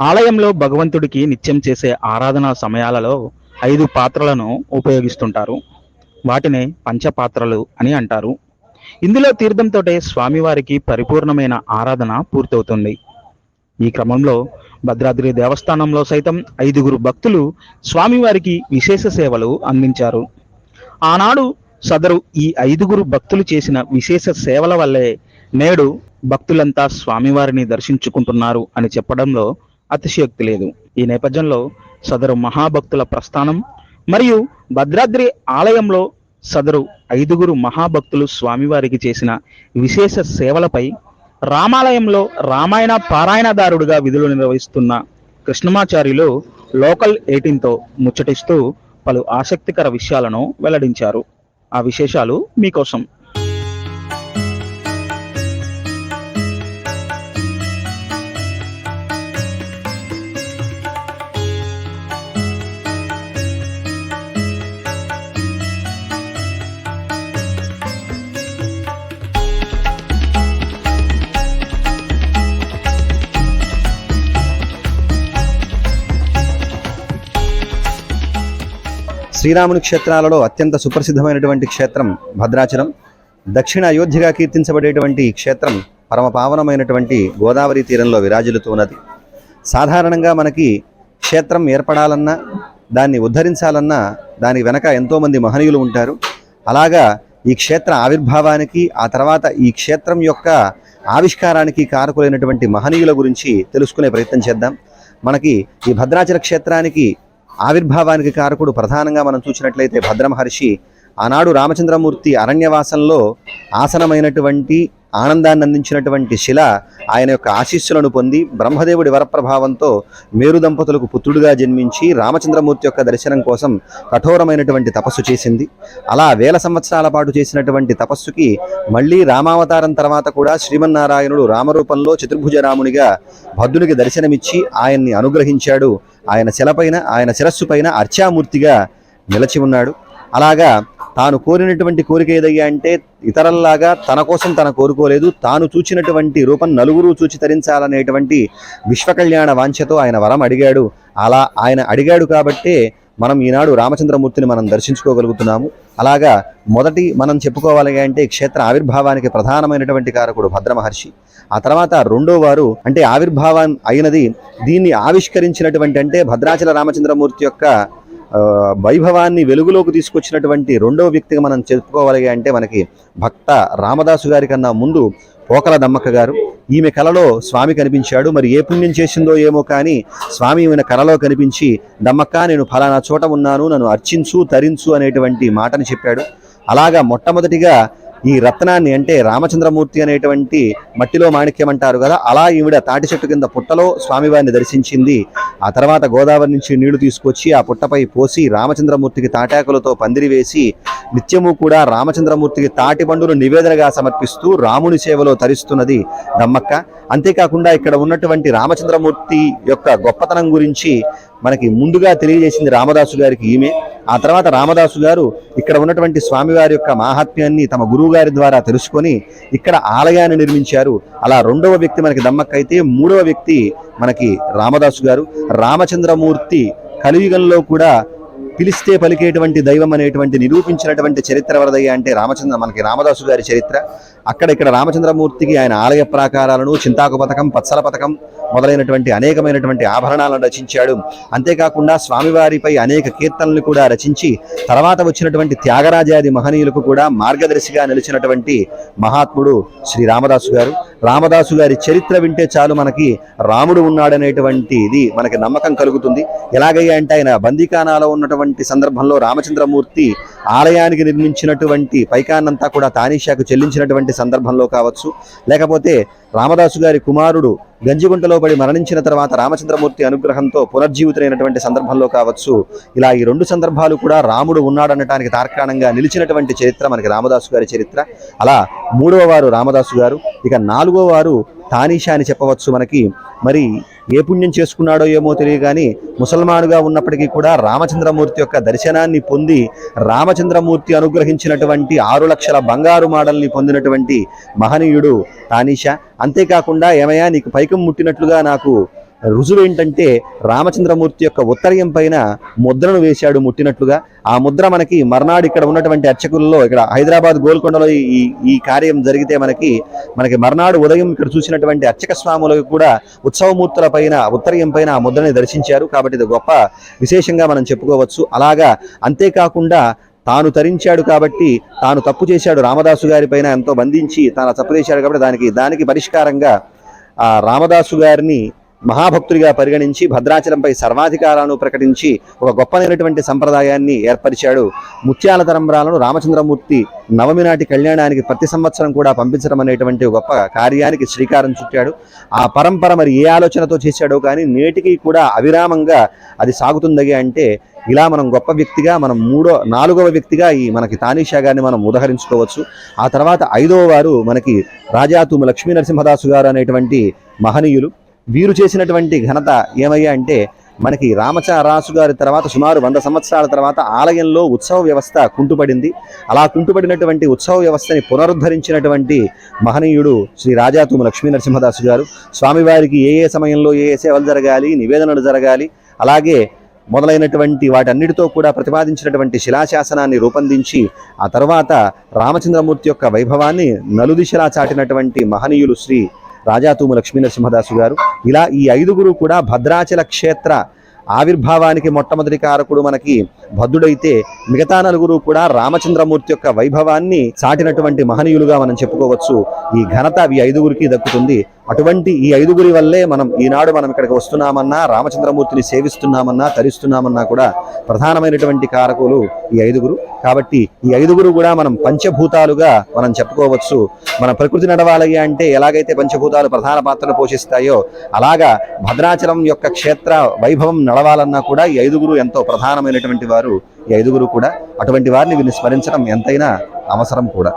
ఆలయంలో భగవంతుడికి నిత్యం చేసే ఆరాధనా సమయాలలో ఐదు పాత్రలను ఉపయోగిస్తుంటారు. వాటినే పంచపాత్రలు అని అంటారు. ఇందులో తీర్థంతోటే స్వామివారికి పరిపూర్ణమైన ఆరాధన పూర్తవుతుంది. ఈ క్రమంలో భద్రాద్రి దేవస్థానంలో సైతం ఐదుగురు భక్తులు స్వామివారికి విశేష సేవలు అందించారు. ఆనాడు సదరు ఈ ఐదుగురు భక్తులు చేసిన విశేష సేవల వల్లే నేడు భక్తులంతా స్వామివారిని దర్శించుకుంటున్నారు అని చెప్పడంలో అతిశయోక్తి లేదు. ఈ నేపథ్యంలో సదరు మహాభక్తుల ప్రస్థానం మరియు భద్రాద్రి ఆలయంలో సదరు ఐదుగురు మహాభక్తులు స్వామివారికి చేసిన విశేష సేవలపై రామాలయంలో రామాయణ పారాయణదారుడిగా విధులు నిర్వహిస్తున్న కృష్ణమాచార్యులు లోకల్ ఎయిటీన్తో ముచ్చటిస్తూ పలు ఆసక్తికర విషయాలను వెల్లడించారు. ఆ విశేషాలు మీకోసం. శ్రీరాముని క్షేత్రాలలో అత్యంత సుప్రసిద్ధమైనటువంటి క్షేత్రం భద్రాచలం. దక్షిణ అయోధ్యగా కీర్తించబడేటువంటి ఈ క్షేత్రం పరమ పావనమైనటువంటి గోదావరి తీరంలో విరాజిల్లుతూ ఉన్నది. సాధారణంగా మనకి క్షేత్రం ఏర్పడాలన్నా దాన్ని ఉద్ధరించాలన్నా దాని వెనక ఎంతోమంది మహనీయులు ఉంటారు. అలాగా ఈ క్షేత్ర ఆవిర్భావానికి ఆ తర్వాత ఈ క్షేత్రం యొక్క ఆవిష్కారానికి కారకులైనటువంటి మహనీయుల గురించి తెలుసుకునే ప్రయత్నం చేద్దాం. మనకి ఈ భద్రాచల క్షేత్రానికి ఆవిర్భావానికి కారకుడు ప్రధానంగా మనం చూసినట్లయితే భద్రమహర్షి ఆనాడు రామచంద్రమూర్తి అరణ్యవాసంలో ఆసనమైనటువంటి ఆనందాన్ని అందించినటువంటి శిల ఆయన యొక్క ఆశీస్సులను పొంది బ్రహ్మదేవుడి వరప్రభావంతో మేరు దంపతులకు పుత్రుడిగా జన్మించి రామచంద్రమూర్తి యొక్క దర్శనం కోసం కఠోరమైనటువంటి తపస్సు చేసింది. అలా వేల సంవత్సరాల పాటు చేసినటువంటి తపస్సుకి మళ్ళీ రామావతారం తర్వాత కూడా శ్రీమన్నారాయణుడు రామరూపంలో చతుర్భుజ రామునిగా భద్రునికి దర్శనమిచ్చి ఆయన్ని అనుగ్రహించాడు. ఆయన శిలపైన ఆయన శిరస్సు పైన అర్చామూర్తిగా నిలచి ఉన్నాడు. అలాగా తాను కోరినటువంటి కోరిక ఏదయ్యా అంటే ఇతరుల్లాగా తన కోసం తన కోరుకోలేదు తాను చూచినటువంటి రూపం నలుగురు చూచి తరించాలనేటువంటి విశ్వకళ్యాణ వాంఛతో ఆయన వరం అడిగాడు. అలా ఆయన అడిగాడు కాబట్టే మనం ఈనాడు రామచంద్రమూర్తిని మనం దర్శించుకోగలుగుతున్నాము. అలాగా మొదటి మనం చెప్పుకోవాలి అంటే క్షేత్ర ఆవిర్భావానికి ప్రధానమైనటువంటి కారకుడు భద్రమహర్షి ఆ తర్వాత రెండో వారు అంటే ఆవిర్భావం అయినది దీన్ని ఆవిష్కరించినటువంటి అంటే భద్రాచల రామచంద్రమూర్తి యొక్క వైభవాన్ని వెలుగులోకి తీసుకొచ్చినటువంటి రెండవ వ్యక్తిగా మనం చెప్పుకోవాలి అంటే మనకి భక్త రామదాసు గారి కన్నా ముందు పోకల దమ్మక్క గారు. ఈమె కలలో స్వామి కనిపించాడు. మరి ఏ పుణ్యం చేసిందో ఏమో కానీ స్వామి ఈమె కలలో కనిపించి దమ్మక్క నేను ఫలానా చోట ఉన్నాను. నన్ను అర్చించు తరించు అనేటువంటి మాటని చెప్పాడు. అలాగా మొట్టమొదటిగా ఈ రత్నాన్ని అంటే రామచంద్రమూర్తి అనేటువంటి మట్టిలో మాణిక్యం అంటారు కదా అలా ఈవిడ తాటి చెట్టు కింద పుట్టలో స్వామివారిని దర్శించింది. ఆ తర్వాత గోదావరి నుంచి నీళ్ళు తీసుకొచ్చి ఆ పుట్టపై పోసి రామచంద్రమూర్తికి తాటాకులతో పందిరి వేసి నిత్యము కూడా రామచంద్రమూర్తికి తాటి బండును నివేదనగా సమర్పిస్తూ రాముని సేవలో తరిస్తున్నది దమ్మక్క. అంతేకాకుండా ఇక్కడ ఉన్నటువంటి రామచంద్రమూర్తి యొక్క గొప్పతనం గురించి మనకి ముందుగా తెలియజేసింది రామదాసు గారికి ఈమె. ఆ తర్వాత రామదాసు గారు ఇక్కడ ఉన్నటువంటి స్వామివారి యొక్క మాహాత్మ్యాన్ని తమ గురువు గారి ద్వారా తెలుసుకొని ఇక్కడ ఆలయాన్ని నిర్మించారు. అలా రెండవ వ్యక్తి మనకి దమ్మక్క అయితే మూడవ వ్యక్తి మనకి రామదాసు గారు. రామచంద్రమూర్తి కలియుగంలో కూడా పిలిస్తే పలికేటువంటి దైవం అనేటువంటి నిరూపించినటువంటి చరిత్ర వరదయ్య అంటే రామచంద్ర మనకి రామదాసు గారి చరిత్ర. అక్కడ ఇక్కడ రామచంద్రమూర్తికి ఆయన ఆలయ ప్రాకారాలను చింతాకు పథకం పత్సల పథకం మొదలైనటువంటి అనేకమైనటువంటి ఆభరణాలను రచించాడు. అంతేకాకుండా స్వామివారిపై అనేక కీర్తనలు కూడా రచించి తర్వాత వచ్చినటువంటి త్యాగరాజాది మహనీయులకు కూడా మార్గదర్శిగా నిలిచినటువంటి మహాత్ముడు శ్రీ రామదాసు గారు. రామదాసు గారి చరిత్ర వింటే చాలు మనకి రాముడు ఉన్నాడనేటువంటి ఇది మనకి నమ్మకం కలుగుతుంది. ఎలాగయ్యా అంటే ఆయన బందీకానాలో ఉన్నటువంటి సందర్భంలో రామచంద్రమూర్తి ఆలయానికి నిర్మించినటువంటి పైకాన్నంతా కూడా తానీషాకు చెల్లించినటువంటి సందర్భంలో కావచ్చు. లేకపోతే రామదాసు గారి కుమారుడు గంజిగుంటలో పడి మరణించిన తర్వాత రామచంద్రమూర్తి అనుగ్రహంతో పునర్జీవితులైనటువంటి సందర్భంలో కావచ్చు. ఇలా ఈ రెండు సందర్భాలు కూడా రాముడు ఉన్నాడనటానికి తార్కాణంగా నిలిచినటువంటి చరిత్ర మనకి రామదాసు గారి చరిత్ర. అలా మూడవ వారు రామదాసు గారు ఇక నాలుగో వారు తానీషా అని చెప్పవచ్చు మనకి. మరి ఏ పుణ్యం చేసుకున్నాడో ఏమో తెలియదు కానీ ముసల్మానుగా ఉన్నప్పటికీ కూడా రామచంద్రమూర్తి యొక్క దర్శనాన్ని పొంది రామచంద్రమూర్తి అనుగ్రహించినటువంటి ఆరు లక్షల బంగారు మాడల్ని పొందినటువంటి మహనీయుడు తానీషా. అంతేకాకుండా ఏమయ్యా నీకు పైకం ముట్టినట్లుగా నాకు రుజువు ఏంటంటే రామచంద్రమూర్తి యొక్క ఉత్తరయం పైన ముద్రను వేశాడు ముట్టినట్లుగా. ఆ ముద్ర మనకి మర్నాడు ఇక్కడ ఉన్నటువంటి అర్చకుల్లో ఇక్కడ హైదరాబాద్ గోల్కొండలో ఈ ఈ కార్యం జరిగితే మనకి మనకి మర్నాడు ఉదయం ఇక్కడ చూసినటువంటి అర్చక స్వాములకు కూడా ఉత్సవమూర్తుల పైన ఉత్తరయం పైన ఆ ముద్రని దర్శించారు. కాబట్టి ఇది గొప్ప విశేషంగా మనం చెప్పుకోవచ్చు. అలాగా అంతేకాకుండా తాను తరించాడు కాబట్టి తాను తప్పు చేశాడు రామదాసు గారి పైన ఎంతో బంధించి తాను తప్పు చేశాడు కాబట్టి దానికి దానికి పరిష్కారంగా ఆ రామదాసు గారిని మహాభక్తుడిగా పరిగణించి భద్రాచలంపై సర్వాధికారాలను ప్రకటించి ఒక గొప్పనైనటువంటి సంప్రదాయాన్ని ఏర్పరిచాడు. ముత్యాల తరంబరాలను రామచంద్రమూర్తి నవమి నాటి కళ్యాణానికి ప్రతి సంవత్సరం కూడా పంపించడం అనేటువంటి గొప్ప కార్యానికి శ్రీకారం చుట్టాడు. ఆ పరంపర మరి ఏ ఆలోచనతో చేశాడో కానీ నేటికి కూడా అవిరామంగా అది సాగుతుందగి అంటే ఇలా మనం గొప్ప వ్యక్తిగా మనం మూడో నాలుగవ వ్యక్తిగా ఈ మనకి తానీషా గారిని మనం ఉదహరించుకోవచ్చు. ఆ తర్వాత ఐదవ వారు మనకి రాజాతూము లక్ష్మీ నరసింహదాసు గారు అనేటువంటి మహనీయులు. వీరు చేసినటువంటి ఘనత ఏమయ్యా అంటే మనకి రామచారాసు గారి తర్వాత సుమారు వంద సంవత్సరాల తర్వాత ఆలయంలో ఉత్సవ వ్యవస్థ కుంటుపడింది. అలా కుంటుపడినటువంటి ఉత్సవ వ్యవస్థని పునరుద్ధరించినటువంటి మహనీయుడు శ్రీ రాజాతుము లక్ష్మీ నరసింహదాసు గారు. స్వామివారికి ఏ ఏ సమయంలో ఏ ఏ సేవలు జరగాలి నివేదనలు జరగాలి అలాగే మొదలైనటువంటి వాటన్నిటితో కూడా ప్రతిపాదించినటువంటి శిలాశాసనాన్ని రూపొందించి ఆ తర్వాత రామచంద్రమూర్తి యొక్క వైభవాన్ని నలుదిశలా చాటినటువంటి మహనీయులు శ్రీ రాజాతూము లక్ష్మీ నరసింహదాసు గారు. ఇలా ఈ ఐదుగురు కూడా భద్రాచల క్షేత్ర ఆవిర్భావానికి మొట్టమొదటి కారకుడు మనకి భద్రుడైతే మిగతా నలుగురు కూడా రామచంద్రమూర్తి యొక్క వైభవాన్ని చాటినటువంటి మహనీయులుగా మనం చెప్పుకోవచ్చు. ఈ ఘనత ఈ ఐదుగురికి దక్కుతుంది. అటువంటి ఈ ఐదుగురి వల్లే మనం ఈనాడు మనం ఇక్కడికి వస్తున్నామన్నా రామచంద్రమూర్తిని సేవిస్తున్నామన్నా తరిస్తున్నామన్నా కూడా ప్రధానమైనటువంటి కారకులు ఈ ఐదుగురు. కాబట్టి ఈ ఐదుగురు కూడా మనం పంచభూతాలుగా మనం చెప్పుకోవచ్చు. మన ప్రకృతి నడవాలి అంటే ఎలాగైతే పంచభూతాలు ప్రధాన పాత్రను పోషిస్తాయో అలాగా భద్రాచలం యొక్క క్షేత్ర వైభవం నడవాలన్నా కూడా ఈ ఐదుగురు ఎంతో ప్రధానమైనటువంటి వారు. ఈ ఐదుగురు కూడా అటువంటి వారిని వీరిని స్మరించడం ఎంతైనా అవసరం కూడా.